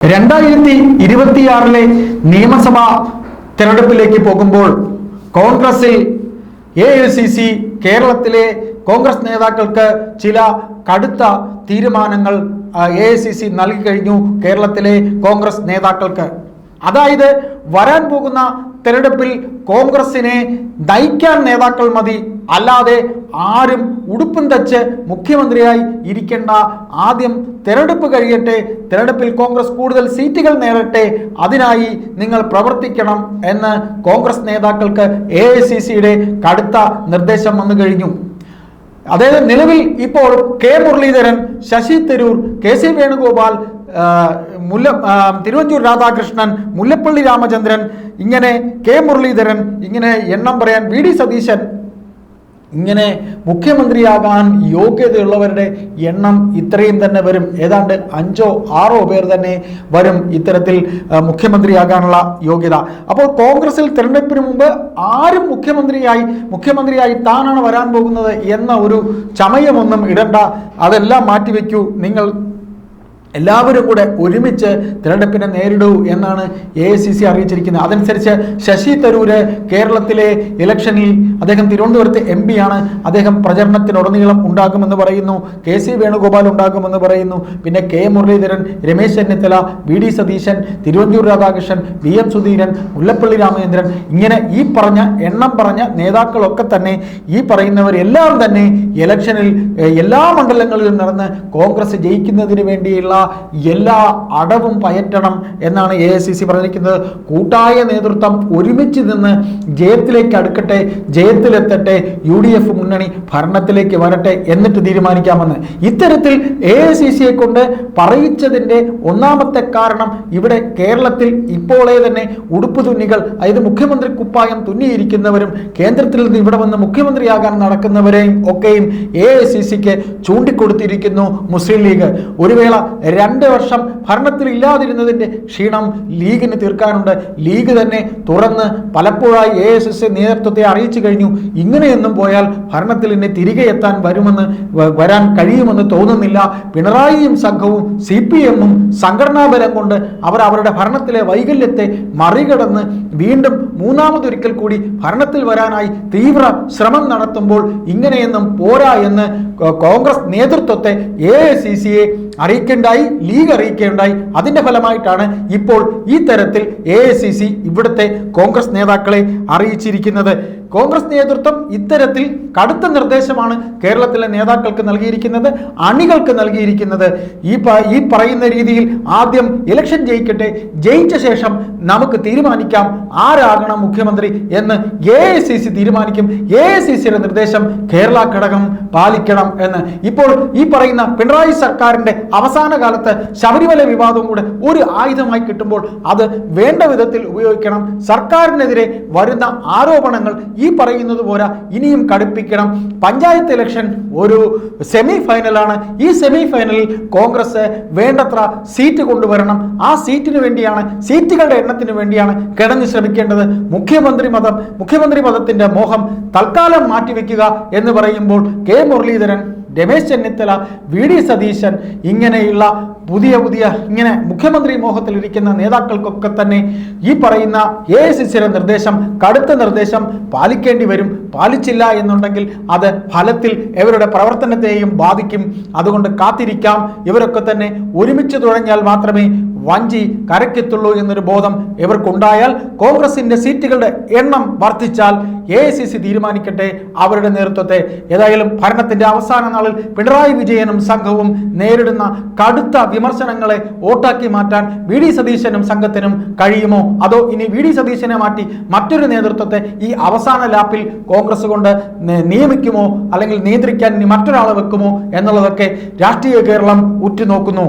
രണ്ടായിരത്തി ഇരുപത്തിയാറിലെ നിയമസഭാ തെരഞ്ഞെടുപ്പിലേക്ക് പോകുമ്പോൾ കോൺഗ്രസിൽ എ ഐ സി സി കേരളത്തിലെ കോൺഗ്രസ് നേതാക്കൾക്ക് ചില കടുത്ത തീരുമാനങ്ങൾ എ ഐ സി സി നൽകി കഴിഞ്ഞു കേരളത്തിലെ കോൺഗ്രസ് നേതാക്കൾക്ക്. അതായത് വരാൻ പോകുന്ന തെരഞ്ഞെടുപ്പിൽ കോൺഗ്രസിനെ നയിക്കാൻ നേതാക്കൾ മതി. അല്ലാതെ ആരും ഉടുപ്പും തച്ച് മുഖ്യമന്ത്രിയായി ഇരിക്കേണ്ട ആദ്യം തെരഞ്ഞെടുപ്പ് കഴിയട്ടെ തെരഞ്ഞെടുപ്പിൽ കോൺഗ്രസ് കൂടുതൽ സീറ്റുകൾ നേടട്ടെ അതിനായി നിങ്ങൾ പ്രവർത്തിക്കണം എന്ന് കോൺഗ്രസ് നേതാക്കൾക്ക് എ കടുത്ത നിർദ്ദേശം വന്നു കഴിഞ്ഞു. അതായത് നിലവിൽ ഇപ്പോൾ K Muraleedharan Shashi Tharoor K C Venugopal മുല്ല തിരുവഞ്ചൂർ രാധാകൃഷ്ണൻ മുല്ലപ്പള്ളി രാമചന്ദ്രൻ ഇങ്ങനെ കെ മുരളീധരൻ ഇങ്ങനെ എണ്ണം പറയാൻ വി ഡി സതീശൻ ഇങ്ങനെ മുഖ്യമന്ത്രിയാകാൻ യോഗ്യതയുള്ളവരുടെ എണ്ണം ഇത്രയും തന്നെ വരും. ഏതാണ്ട് അഞ്ചോ ആറോ പേർ തന്നെ വരും ഇത്തരത്തിൽ മുഖ്യമന്ത്രിയാകാനുള്ള യോഗ്യത. അപ്പോൾ കോൺഗ്രസിൽ തിരഞ്ഞെടുപ്പിന് മുമ്പ് ആരും മുഖ്യമന്ത്രിയായി മുഖ്യമന്ത്രിയായി താനാണ് വരാൻ പോകുന്നത് എന്ന ഒരു ചമയമൊന്നും ഇടണ്ട. അതെല്ലാം മാറ്റിവെക്കൂ. നിങ്ങൾ എല്ലാവരും കൂടെ ഒരുമിച്ച് തിരഞ്ഞെടുപ്പിനെ നേരിടൂ എന്നാണ് എ ഐ സി സി അറിയിച്ചിരിക്കുന്നത്. അതനുസരിച്ച് ശശി തരൂര് കേരളത്തിലെ ഇലക്ഷനിൽ അദ്ദേഹം തിരുവനന്തപുരത്ത് എം ആണ് അദ്ദേഹം പ്രചരണത്തിനുടനീളം ഉണ്ടാകുമെന്ന് പറയുന്നു. കെ സി വേണുഗോപാൽ ഉണ്ടാകുമെന്ന് പറയുന്നു. പിന്നെ K Muraleedharan Ramesh Chennithala V D Satheesan Thiruvanchoor Radhakrishnan V M Sudheeran Mullappally Ramachandran ഇങ്ങനെ ഈ പറഞ്ഞ എണ്ണം പറഞ്ഞ നേതാക്കളൊക്കെ തന്നെ ഈ പറയുന്നവരെല്ലാം തന്നെ ഇലക്ഷനിൽ എല്ലാ മണ്ഡലങ്ങളിലും നടന്ന് കോൺഗ്രസ് ജയിക്കുന്നതിന് വേണ്ടിയുള്ള എല്ലാ അടവും പയറ്റണം എന്നാണ് എ ഐ സി സി പറഞ്ഞിരിക്കുന്നത്. കൂട്ടായ നേതൃത്വം ഒരുമിച്ച് നിന്ന് ജയത്തിലേക്ക് അടുക്കട്ടെ ജയത്തിലെത്തട്ടെ യു ഡി എഫ് മുന്നണി ഭരണത്തിലേക്ക് വരട്ടെ എന്നിട്ട് തീരുമാനിക്കാമെന്ന്. ഇത്തരത്തിൽ എ ഐ സി സിയെ കൊണ്ട് പറയിച്ചതിന്റെ ഒന്നാമത്തെ കാരണം ഇവിടെ കേരളത്തിൽ ഇപ്പോളേ തന്നെ ഉടുപ്പ് തുന്നികൾ അതായത് മുഖ്യമന്ത്രി കുപ്പായം തുന്നിയിരിക്കുന്നവരും കേന്ദ്രത്തിൽ നിന്ന് ഇവിടെ വന്ന് മുഖ്യമന്ത്രിയാകാൻ നടക്കുന്നവരെയും ഒക്കെയും എ ഐ സി സിക്ക് ചൂണ്ടിക്കൊടുത്തിരിക്കുന്നു മുസ്ലിം ലീഗ്. ഒരു വേള രണ്ട് വർഷം ഭരണത്തിൽ ഇല്ലാതിരുന്നതിന്റെ ക്ഷീണം ലീഗിന് തീർക്കാനുണ്ട്. ലീഗ് തന്നെ തുറന്ന് പലപ്പോഴായി എ എസ് എസ് നേതൃത്വത്തെ അറിയിച്ചു കഴിഞ്ഞു. ഇങ്ങനെയൊന്നും പോയാൽ ഭരണത്തിൽ എന്നെ തിരികെ എത്താൻ വരുമെന്ന് വരാൻ കഴിയുമെന്ന് തോന്നുന്നില്ല. പിണറായിയും സംഘവും സി പി എമ്മും സംഘടനാബലം കൊണ്ട് അവർ അവരുടെ ഭരണത്തിലെ വൈകല്യത്തെ മറികടന്ന് വീണ്ടും മൂന്നാമതൊരിക്കൽ കൂടി ഭരണത്തിൽ വരാനായി തീവ്ര ശ്രമം നടത്തുമ്പോൾ ഇങ്ങനെയൊന്നും പോരാ എന്ന് കോൺഗ്രസ് നേതൃത്വത്തെ എ ഐ സി സിയെ അറിയിക്കേണ്ടായി. ലീഗ് അറിയിക്കുകയുണ്ടായി. അതിന്റെ ഫലമായിട്ടാണ് ഇപ്പോൾ ഈ തരത്തിൽ എ ഇവിടുത്തെ കോൺഗ്രസ് നേതാക്കളെ അറിയിച്ചിരിക്കുന്നത്. കോൺഗ്രസ് നേതൃത്വം ഇത്തരത്തിൽ കടുത്ത നിർദ്ദേശമാണ് കേരളത്തിലെ നേതാക്കൾക്ക് നൽകിയിരിക്കുന്നത് അണികൾക്ക് നൽകിയിരിക്കുന്നത്. ഈ ഈ പറയുന്ന രീതിയിൽ ആദ്യം ഇലക്ഷൻ ജയിക്കട്ടെ ജയിച്ച ശേഷം നമുക്ക് തീരുമാനിക്കാം ആരാകണം മുഖ്യമന്ത്രി എന്ന് എ ഐ സി സി തീരുമാനിക്കും. എ ഐ സി സിയുടെ നിർദ്ദേശം കേരള ഘടകം പാലിക്കണം എന്ന്. ഇപ്പോൾ ഈ പറയുന്ന പിണറായി സർക്കാരിന്റെ അവസാന കാലത്ത് ശബരിമല വിവാദവും കൂടെ ഒരു ആയുധമായി കിട്ടുമ്പോൾ അത് വേണ്ട വിധത്തിൽ ഉപയോഗിക്കണം. സർക്കാരിനെതിരെ വരുന്ന ആരോപണങ്ങൾ ഈ പറയുന്നത് പോരാ ഇനിയും കടുപ്പിക്കണം. പഞ്ചായത്ത് ഇലക്ഷൻ ഒരു സെമി ഫൈനലാണ് ഈ സെമി ഫൈനലിൽ കോൺഗ്രസ് വേണ്ടത്ര സീറ്റ് കൊണ്ടുവരണം. ആ സീറ്റിന് വേണ്ടിയാണ് സീറ്റുകളുടെ എണ്ണത്തിന് വേണ്ടിയാണ് കിടന്ന് ശ്രമിക്കേണ്ടത്. മുഖ്യമന്ത്രി മതം മുഖ്യമന്ത്രി പദത്തിന്റെ മോഹം തൽക്കാലം മാറ്റിവെക്കുക എന്ന് പറയുമ്പോൾ K Muraleedharan Ramesh Chennithala V D Satheesan ഇങ്ങനെയുള്ള പുതിയ പുതിയ ഇങ്ങനെ മുഖ്യമന്ത്രി മോഹത്തിലിരിക്കുന്ന നേതാക്കൾക്കൊക്കെ തന്നെ ഈ പറയുന്ന എ സിയുടെ നിർദ്ദേശം കടുത്ത നിർദ്ദേശം പാലിക്കേണ്ടി വരും. പാലിച്ചില്ല എന്നുണ്ടെങ്കിൽ അത് ഫലത്തിൽ ഇവരുടെ പ്രവർത്തനത്തെയും ബാധിക്കും. അതുകൊണ്ട് കാത്തിരിക്കാം. ഇവരൊക്കെ തന്നെ ഒരുമിച്ച് തുഴഞ്ഞാൽ മാത്രമേ വഞ്ചി കരക്കെത്തുള്ളൂ എന്നൊരു ബോധം ഇവർക്കുണ്ടായാൽ കോൺഗ്രസിന്റെ സീറ്റുകളുടെ എണ്ണം വർദ്ധിച്ചാൽ എ സി സി തീരുമാനിക്കട്ടെ അവരുടെ നേതൃത്വത്തെ. ഏതായാലും ഭരണത്തിന്റെ അവസാന നാളിൽ പിണറായി വിജയനും സംഘവും നേരിടുന്ന കടുത്ത വിമർശനങ്ങളെ വോട്ടാക്കി മാറ്റാൻ വി ഡി സതീശനും സംഘത്തിനും കഴിയുമോ? അതോ ഇനി വി ഡി സതീശനെ മാറ്റി മറ്റൊരു നേതൃത്വത്തെ ഈ അവസാന ലാപ്പിൽ കോൺഗ്രസ് കൊണ്ട് നിയമിക്കുമോ? അല്ലെങ്കിൽ നിയന്ത്രിക്കാൻ ഇനി മറ്റൊരാളെ വെക്കുമോ? എന്നുള്ളതൊക്കെ രാഷ്ട്രീയ കേരളം ഉറ്റുനോക്കുന്നു.